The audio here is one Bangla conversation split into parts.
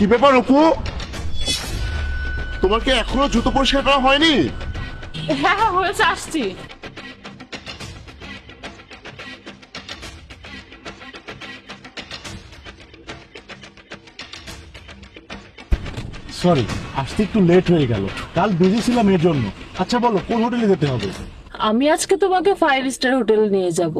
কি ব্যাপার অপু? তোমার কি এখনও জুতো পরিষ্কার করা হয়নি? হ্যাঁ হ্যাঁ হয়েছে আসছি। সরি আসতে একটু লেট হয়ে গেল। কাল বিজি ছিলাম এর জন্য। আচ্ছা বলো কোন হোটেলে যেতে হবে? আমি আজকে তোমাকে ফাইভ স্টার হোটেলে নিয়ে যাব।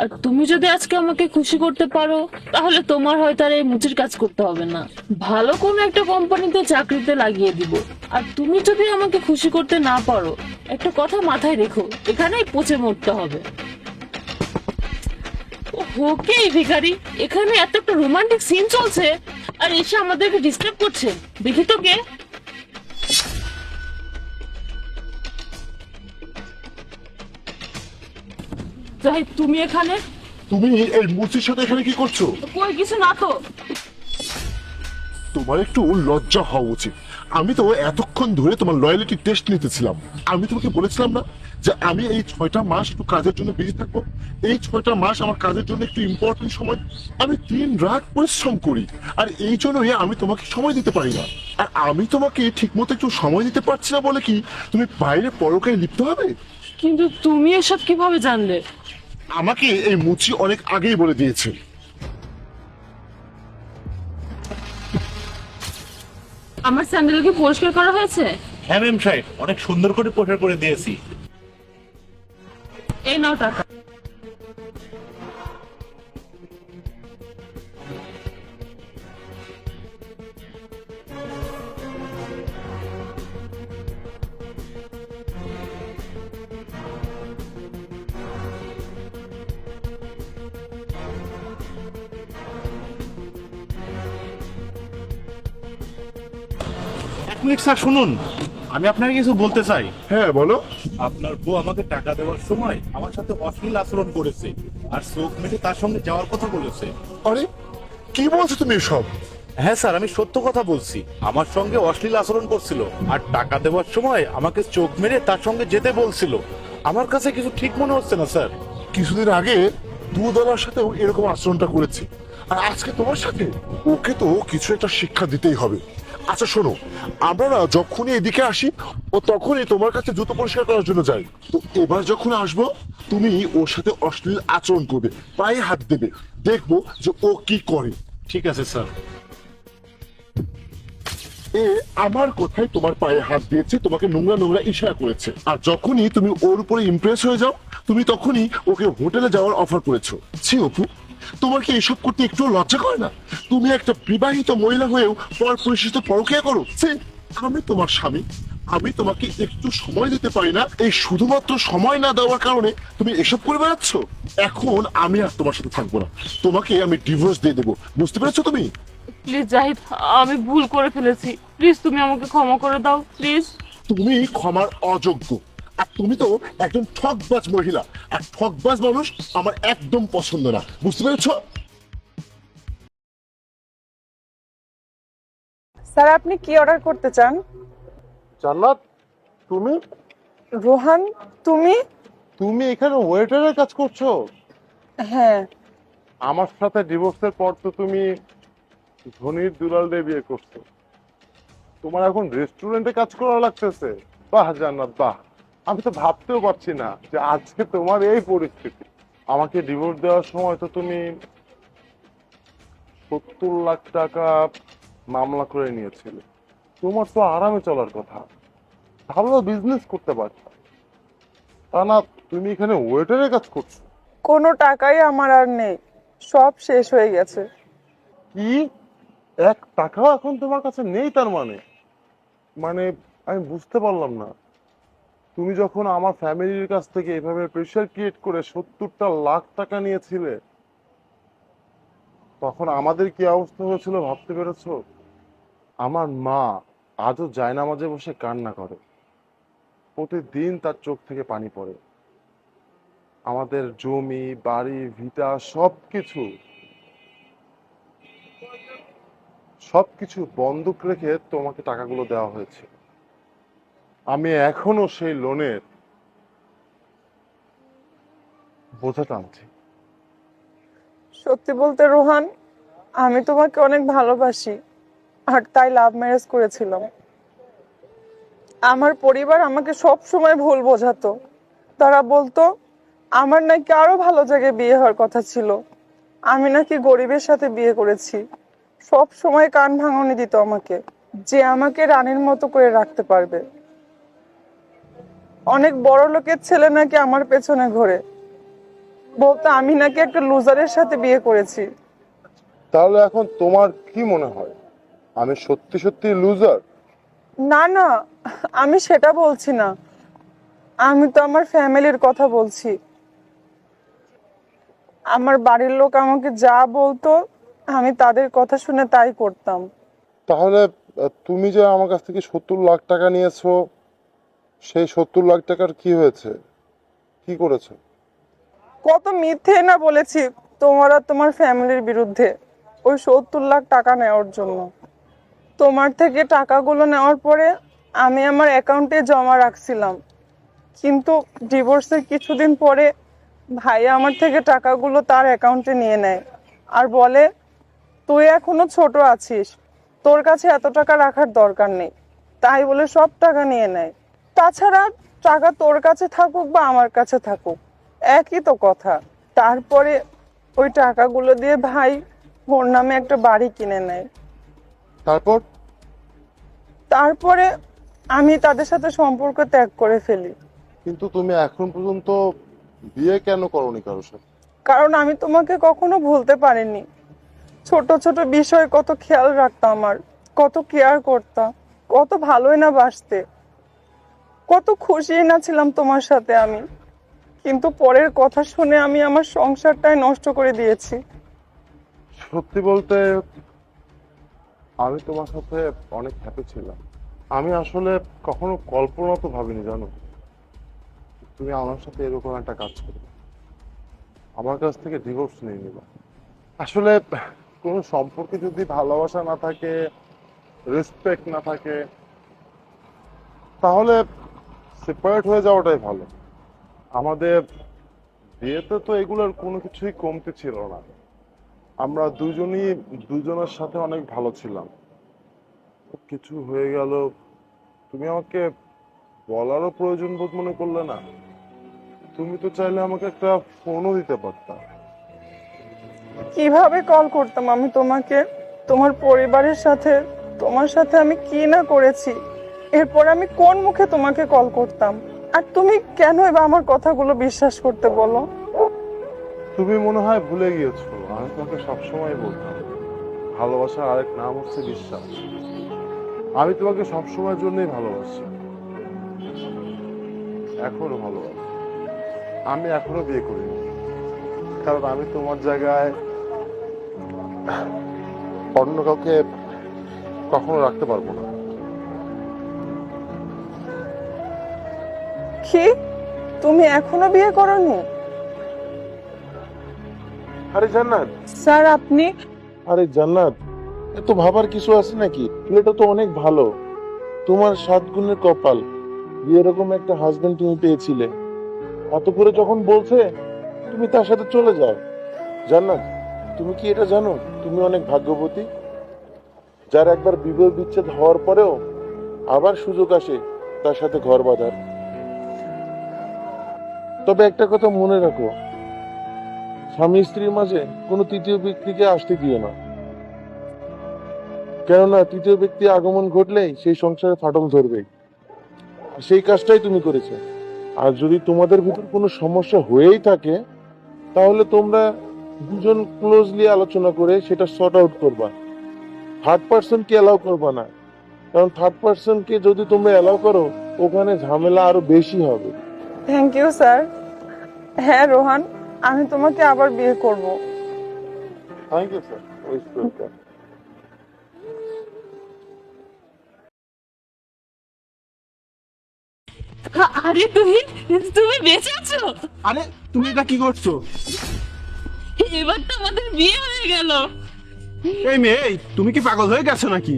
আর তুমি যদি আজকে আমাকে খুশি করতে পারো, তাহলে তোমার হয়তো আর এই মুচির কাজ করতে হবে না। ভালো কোনো একটা কোম্পানিতে চাকরিতে লাগিয়ে দিব। আর তুমি যদি আমাকে খুশি করতে না পারো, একটা কথা মাথায় রেখো, এখানেই পচে মরতে হবে। ওকে ভিখারি? এখানে এত একটা রোমান্টিক সিন চলছে। আর এসে আমাদেরকে ডিস্টার্ব করছে। দেখি তো কে। জাহিদ তুমি এখানে? তুমি এই মুচির সাথে এখানে কি করছ? কই কিছু না তো। তোমার একটু লজ্জা হওয়া উচিত। আমি তো এতক্ষণ ধরে তোমার লয়ালিটি টেস্ট নিতেছিলাম। আমি তোমাকে বলেছিলাম না যে আমি এই ছয়টা মাস একটু কাজের জন্য বিজি থাকব। এই ছয়টা মাস আমার কাজের জন্য একটু ইম্পর্টেন্ট সময়। আমি দিন রাত পরিশ্রম করি। আর এই জন্যই আমি তোমাকে সময় দিতে পারি না। আর আমি তোমাকে ঠিকমতো একটু সময় দিতে পারছি না বলে কি তুমি বাইরে পরকায় লিপ্ত হবে? কিন্তু তুমি এসব কীভাবে জানলে? আমাকে এই মুচি অনেক আগেই বলে দিয়েছে। আমার স্যান্ডেল কি পরিষ্কার করা হয়েছে? হ্যাঁ ম্যাম সাহেব অনেক সুন্দর করে পরিষ্কার করে দিয়েছি। এই নাও টাকা। মিনিট স্যার শুনুন। আমি আপনাকে কিছু বলতে চাই। হ্যাঁ বলো। আপনার বউ আমাকে টাকা দেওয়ার সময় আমার সাথে অশ্লীল আচরণ করেছে আর চোখ মেটে তার সঙ্গে যাওয়ার কথা বলেছে। আরে কি বলছো তুমি এসব? হ্যাঁ স্যার আমি সত্য কথা বলছি। আমার সঙ্গে অশ্লীল আচরণ করছিল আর টাকা দেওয়ার সময় আমাকে চোখ মেরে তার সঙ্গে যেতে বলছিল। আমার কাছে কিছু ঠিক মনে হচ্ছে না স্যার। কিছুদিন আগে দুদলার সাথেও এরকম আচরণটা করেছি। আর আজকে তোমার সাথে ওকে তো কিছু একটা শিক্ষা দিতেই হবে। আচ্ছা শোনো আমরা না যখনই এদিকে আসি ও তখনই তোমার কাছে জুতো পরিষ্কার করার জন্য যাই তো এবার যখন আসব তুমি ওর সাথে অশ্লীল আচরণ করবে পায়ে হাত দেবে। দেখব যে ও কি করে। ঠিক আছে স্যার। এ আমার কোথায় তোমার পায়ে হাত দিয়েছে তোমাকে নোংরা নোংরা ইশারা করেছে। আর যখনই তুমি ওর উপরে ইমপ্রেস হয়ে যাও তুমি তখনই ওকে হোটেলে যাওয়ার অফার করেছ। ছি অপু। তোমার কি এসব করতে একটু লজ্জা করে না? তুমি একটা বিবাহিত মহিলা হয়েও পর পরিচিত পরকিয়া করো। ছি, আমি তোমার স্বামী। আমি তোমাকে একটু সময় দিতে পারি না। এই শুধুমাত্র সময় না দেওয়ার কারণে তুমি এসব করে বেড়াচ্ছ? এখন আমি আর তোমার সাথে থাকব না। তোমাকে আমি ডিভোর্স দিয়ে দেবো। বুঝতে পেরেছ তুমি? প্লিজ জাহিদ আমি ভুল করে ফেলেছি। প্লিজ তুমি আমাকে ক্ষমা করে দাও। প্লিজ। তুমি ক্ষমার অযোগ্য। আর তুমি তো একজন ঠকবাজ মহিলা। আর ঠকবাজ মানুষ আমার একদম পছন্দ না। বুঝতে পেরেছ? স্যার আপনি কি অর্ডার করতে চান? জান্নাত তুমি? রোহান তুমি? তুমি এখানে ওয়েটারের কাজ করছ? হ্যাঁ। আমার সাথে ডিভোর্সের পর তো তুমি ধনির দুলাল দিয়ে বিয়ে করছ। তোমার এখন রেস্টুরেন্টে কাজ করা লাগতেছে। বাহ জান্নাত বাহ। আমি তো ভাবতেও পারছি না যে আজকে তোমার এই পরিস্থিতি। আমাকে ডিভোর্স দেওয়ার সময় তো তুমি সত্তর লাখ টাকা মামলা করে নিয়েছিলে। তোমার তো আরামে চলার কথা। ভালো বিজনেস করতে পারছ তা না তুমি এখানে ওয়েটারের কাজ করছ? কোনো টাকাই আমার আর নেই। সব শেষ হয়ে গেছে। কি? এক টাকাও এখন তোমার কাছে নেই তার মানে? মানে আমি বুঝতে পারলাম না। তুমি যখন আমার ফ্যামিলির কাছ থেকে এভাবে প্রেশার ক্রিয়েট করে সত্তরটা লাখ টাকা নিয়েছিলে, তখন আমাদের কি অবস্থা হয়েছিল ভাবতে পেরেছ? আমার মা আজও জায়নামাজে বসে কান্না করে। প্রতিদিন তার চোখ থেকে পানি পড়ে। আমাদের জমি, বাড়ি, ভিটা, সবকিছু সবকিছু বন্ধক রেখে তোমাকে টাকাগুলো দেওয়া হয়েছে। আমি এখনও সেই লোনের বোঝা টানছি সত্যি বলতে রোহান, আমি তোমাকে অনেক ভালোবাসি আর তাই লাভ ম্যারেজ করেছিলাম। আমার পরিবার আমাকে সব সময় ভুল বোঝাতো। তারা বলতো, আমার নাকি আরও ভালো জায়গায় বিয়ে হওয়ার কথা ছিল। আমি নাকি গরিবের সাথে বিয়ে করেছি। সব সময় কান ভাঙনি দিত আমাকে। যে আমাকে রানীর মতো করে রাখতে পারবে। অনেক বড় লোকের ছেলে নাকি আমার পেছনে ঘোরে। বলতো আমি নাকি একটা লুজারের সাথে বিয়ে করেছি। তাহলে এখন তোমার কি মনে হয়? আমি সত্যি সত্যি লুজার? না না আমি সেটা বলছি না। আমি তো আমার ফ্যামিলির কথা বলছি। আমার বাড়ির লোক আমাকে যা বলতো আমি তাদের কথা শুনে তাই করতাম। তাহলে তুমি যে আমার কাছ থেকে সত্তর লাখ টাকা নিয়েছো সেই সত্তর লাখ টাকার কি হয়েছে? কি করেছ? কত মিথ্যে না বলেছি, তোমার আর তোমার ফ্যামিলির বিরুদ্ধে। ওই সত্তর লাখ টাকা নেওয়ার জন্য। তোমার থেকে টাকাগুলো নেওয়ার পরে আমি আমার অ্যাকাউন্টে জমা রাখছিলাম। কিন্তু ডিভোর্সের কিছুদিন পরে ভাই আমার থেকে টাকাগুলো তার অ্যাকাউন্টে নিয়ে নেয় আর বলে, তুই এখনও ছোট আছিস, তোর কাছে এত টাকা রাখার দরকার নেই। তাই বলে সব টাকা নিয়ে নেয়। তাছাড়া টাকা তোর কাছে থাকুক বা আমার কাছে থাকুক একই তো কথা। তারপরে ওই টাকাগুলো দিয়ে ভাই ওর নামে একটা বাড়ি কিনে নেয়। তারপর? তারপরে আমি তাদের সাথে সম্পর্ক ত্যাগ করে ফেলি। কিন্তু তুমি এখন পর্যন্ত বিয়ে কেন করনি কারোর সাথে? কারণ আমি তোমাকে কখনো ভুলতে পারিনি। ছোট ছোট বিষয় কত খেয়াল রাখতাম আমার কত কেয়ার করতাম কত ভালোই না বাসতে। কত খুশি না ছিলাম তোমার সাথে আমি। কিন্তু পরের কথা শুনে আমি আমার সংসারটাই নষ্ট করে দিয়েছি। সত্যি বলতে, আমি তোমার সাথে অনেক হ্যাপি ছিলাম। আমি আসলে কখনো কল্পনা তো ভাবিনি, জানো? তুমি আমার সাথে এরকম একটা কাজ করবে। আমার কাছ থেকে ডিভোর্স নিয়ে নিবা। আসলে কোনো সম্পর্কে যদি ভালোবাসা না থাকে রেসপেক্ট না থাকে, তাহলে সেপারেট হয়ে যাওয়াটাই ভালো। আমাদের বিয়েতে তো এগুলোর কোনো কিছুই কমতে ছিল না। আমরা দুজনই, দুজনের সাথে অনেক ভালো ছিলাম। কিছু হয়ে গেল। তুমি আমাকে বলারও প্রয়োজন বোধ মনে করলে না। তুমি তো চাইলে আমাকে একটা ফোনও দিতে পারতা। কীভাবে কল করতাম আমি তোমাকে? তোমার পরিবারের সাথে, তোমার সাথে আমি কি না করেছি? এরপর আমি কোন মুখে তোমাকে কল করতাম? আর তুমি কেন এবার আমার কথাগুলো বিশ্বাস করতে বলো? তুমি মনে হয় ভুলে গিয়েছো, আমি তোমাকে সবসময় বলতাম। ভালোবাসার আরেক নাম হচ্ছে বিশ্বাস। আমি তোমাকে সবসময়ের জন্যই ভালোবাসি। এখনও ভালোবাসি। আমি এখনও বিয়ে করিনি। কারণ আমি তোমার জায়গায় অন্য কাউকে কখনো রাখতে পারব না। কি? তুমি এখনও বিয়ে করনি? আরে জান্নাত। স্যার আপনি আরে জান্নাত এত ভাবার কিছু আছে নাকি? ছেলেটা তো অনেক ভালো। তোমার সাত গুণের কপাল। এরকম একটা হাজবেন্ড তুমি পেয়েছিলে। এত করে যখন বলছে তুমি তার সাথে চলে যাও। জান্নাত তুমি কি এটা জানো? তুমি অনেক ভাগ্যবতী। যার একবার বিবাহ বিচ্ছেদ হওয়ার পরেও আবার সুযোগ আসে তার সাথে ঘর বাঁধার। তবে একটা কথা মনে রাখো, স্বামী স্ত্রীর মাঝে কোনো তৃতীয় ব্যক্তিকে আসতে দিও না। কেননা তৃতীয় ব্যক্তি আগমন ঘটলেই সেই সংসারে ফাটল ধরবে। সেই কাজটাই তুমি করেছ। আর যদি তোমাদের ভিতর কোনো সমস্যা হয়েই থাকে, তাহলে তোমরা দুজন ক্লোজলি আলোচনা করে সেটা শর্ট আউট করবা। থার্ড পার্সনকে অ্যালাউ করবা না। কারণ থার্ড পার্সনকে যদি তোমরা অ্যালাউ করো, ওখানে ঝামেলা আরও বেশি হবে। থ্যাংক ইউ স্যার হ্যাঁ রোহান আমি তোমাকে আবার বিয়ে করব। থ্যাংক ইউ স্যার আরে তুমি তুমি বেঁচে আছো? আরে তুমি এটা কি করছ? এবার তো আমাদের বিয়ে হয়ে গেল। এই মেয়ে তুমি কি পাগল হয়ে গেছো নাকি?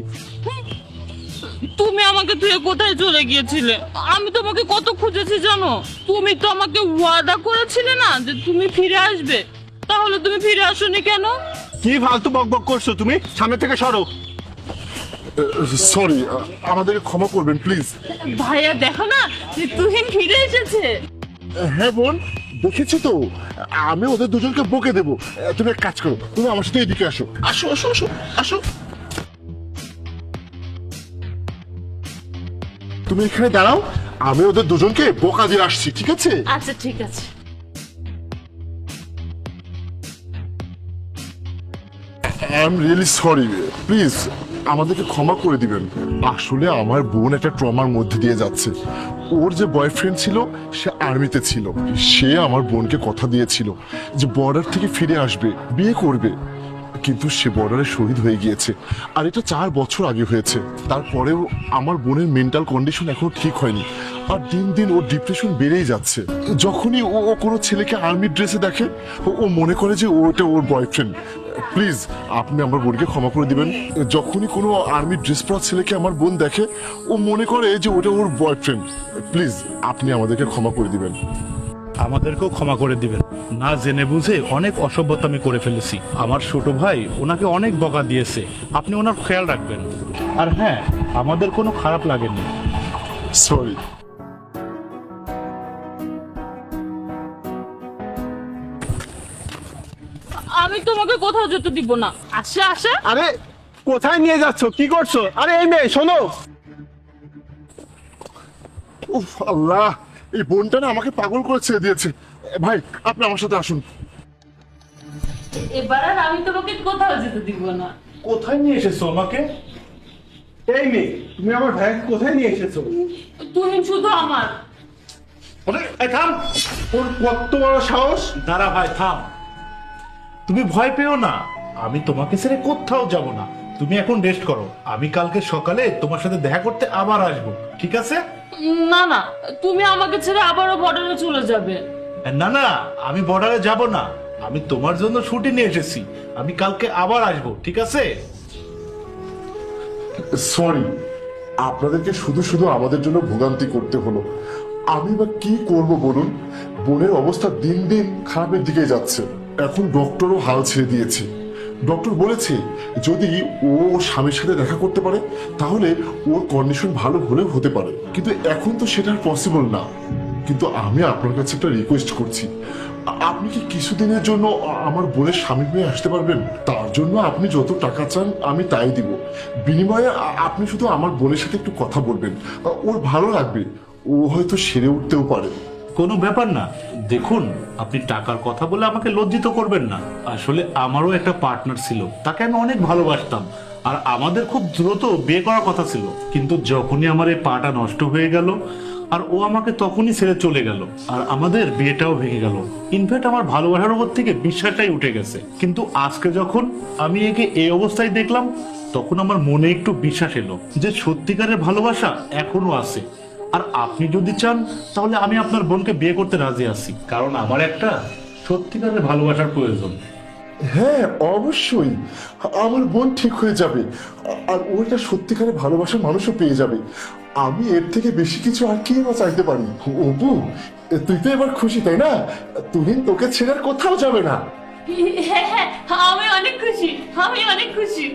তুমি আমাকে তুই কোথায় চলে গিয়েছিলে? আমি তোমাকে কত খুঁজেছি জানো? তুমি তো আমাকে ওয়াদা করেছিলে না যে তুমি ফিরে আসবে। তাহলে তুমি ফিরে আসোনি কেন? কি ফালতু বক বক করছ তুমি? সামনে থেকে সরো। সরি আমাদেরকে ক্ষমা করবেন প্লিজ। ভাইয়া দেখো না যে তুহিন ফিরে এসেছে। হ্যাঁ বোন দেখেছি তো? আমি ওদের দুজনকে বকে দেবো। তুমি এক কাজ করো তুমি আমার সাথে এদিকে আসো। আসো আসো আসো আসো। তুমি এখানে দাঁড়াও আমি ওদের দুজনকে বোকা দিয়ে আসছি ঠিক আছে? আচ্ছা ঠিক আছে। I am really sorry please আমাদেরকে ক্ষমা করে দিবেন। আসলে আমার বোন একটা ট্রমার মধ্যে দিয়ে যাচ্ছে। ওর যে বয়ফ্রেন্ড ছিল সে আর্মিতে ছিল। সে আমার বোনকে কথা দিয়েছিল যে বর্ডার থেকে ফিরে আসবে বিয়ে করবে। কিন্তু সে বর্ডারে শহীদ হয়ে গিয়েছে। আর এটা চার বছর আগে হয়েছে। তারপরেও আমার বোনের মেন্টাল কন্ডিশন এখনও ঠিক হয়নি। আর দিন দিন ওর ডিপ্রেশন বেড়েই যাচ্ছে। যখনই ও কোনো ছেলেকে আর্মির ড্রেসে দেখে, ও মনে করে যে ওটা ওর বয়ফ্রেন্ড প্লিজ আপনি আমার বোনকে ক্ষমা করে দিবেন। যখনই কোনো আর্মি ড্রেস পরা ছেলেকে আমার বোন দেখে, ও মনে করে যে ওটা ওর বয়ফ্রেন্ড প্লিজ আপনি আমাদেরকে ক্ষমা করে দিবেন। আমাদেরকেও ক্ষমা করে দিবেন। না জেনে বুঝে অনেক অসভ্যতা আমি করে ফেলেছি। আমার ছোট ভাই ওনাকে অনেক বকা দিয়েছে। আপনি ওনার খেয়াল রাখবেন। আর হ্যাঁ আমাদের কোনো খারাপ লাগেনি। সরি আমি তোমাকে কোথাও যেতে দিব না। আসে আসে। আরে কোথায় নিয়ে যাচ্ছ? কি করছ? আরে এই মেয়ে শোনো। উফ আল্লাহ। এই বোনটা না আমাকে পাগল করে ছেড়ে দিয়েছে। ভাই আপনি আমার সাথে আসুন। এবার আর আমি তোমাকে কোথাও যেতে দিব না। কোথায় নিয়ে এসেছ আমাকে? এই মেয়ে তুমি আমার ভাইকে কোথায় নিয়ে এসেছ? তুহিন শুধু আমার। আরে, এই থাম। ওর কত বড় সাহস? দাঁড়া ভাই থাম। তুমি ভয় পেও না। আমি তোমাকে ছেড়ে কোথাও যাব না। তুমি এখন রেস্ট করো। আমি কালকে সকালে তোমার সাথে দেখা করতে আবার আসব ঠিক আছে? না না তুমি আমাকে ছেড়ে আবারও বর্ডারে চলে যাবে। না না আমি বর্ডারে যাব না। আমি তোমার জন্য ছুটি নিয়ে এসেছি। আমি কালকে আবার আসব ঠিক আছে? সরি আপনাদেরকে শুধু শুধু আমাদের জন্য ভোগান্তি করতে হলো। আমি বা কি করব বলুন? বোনের অবস্থা দিন দিন খারাপের দিকে যাচ্ছে। এখন ডক্টরও হাল ছেড়ে দিয়েছে। ডক্টর বলেছে, যদি ও স্বামীর সাথে দেখা করতে পারে, তাহলে ওর কন্ডিশন ভালো হলেও হতে পারে। কিন্তু এখন তো সেটা পসিবল না। কিন্তু আমি আপনার কাছে একটা রিকোয়েস্ট করছি। আপনি কি কিছুদিনের জন্য আমার বোনের স্বামী হয়ে আসতে পারবেন? তার জন্য আপনি যত টাকা চান, আমি তাই দিব। বিনিময়ে আপনি শুধু আমার বোনের সাথে একটু কথা বলবেন। ওর ভালো লাগবে। ও হয়তো সেরে উঠতেও পারে। কোনো ব্যাপার না। দেখুন, আপনি টাকার কথা বলে আমাকে লজ্জিত করবেন না। আসলে আমারও একটা পার্টনার ছিল, তাকে আমি অনেক ভালোবাসতাম। আর আমাদের খুব দ্রুত বিয়ে করার কথা ছিল। কিন্তু যখনই আমার এই পাটা নষ্ট হয়ে গেল, আর ও আমাকে তখনই ছেড়ে চলে গেল, আর আমাদের বিয়েটাও ভেঙে গেল। ইনফ্যাক্ট আমার ভালোবাসার উপর থেকে বিশ্বাসটাই উঠে গেছে। কিন্তু আজকে যখন আমি একে এই অবস্থায় দেখলাম, তখন আমার মনে একটু বিশ্বাস এলো যে সত্যিকারের ভালোবাসা এখনও আছে। আর আপনি যদি চান তাহলে আমি আপনার বোনকে বিয়ে করতে রাজি আছি। কারণ আমার একটা সত্যিকারের ভালোবাসার প্রয়োজন। হ্যাঁ অবশ্যই। আমার বোন ঠিক হয়ে যাবে। আর ও একটা সত্যিকারের ভালোবাসার মানুষও পেয়ে যাবে। আমি এর থেকে বেশি কিছু আর কি বা চাইতে পারি? অপু তুই তো এবার খুশি তাই না? তুহিন তোকে ছেড়ে আর কোথাও যাবে না। হ্যাঁ হ্যাঁ আমি অনেক খুশি আমি অনেক খুশি।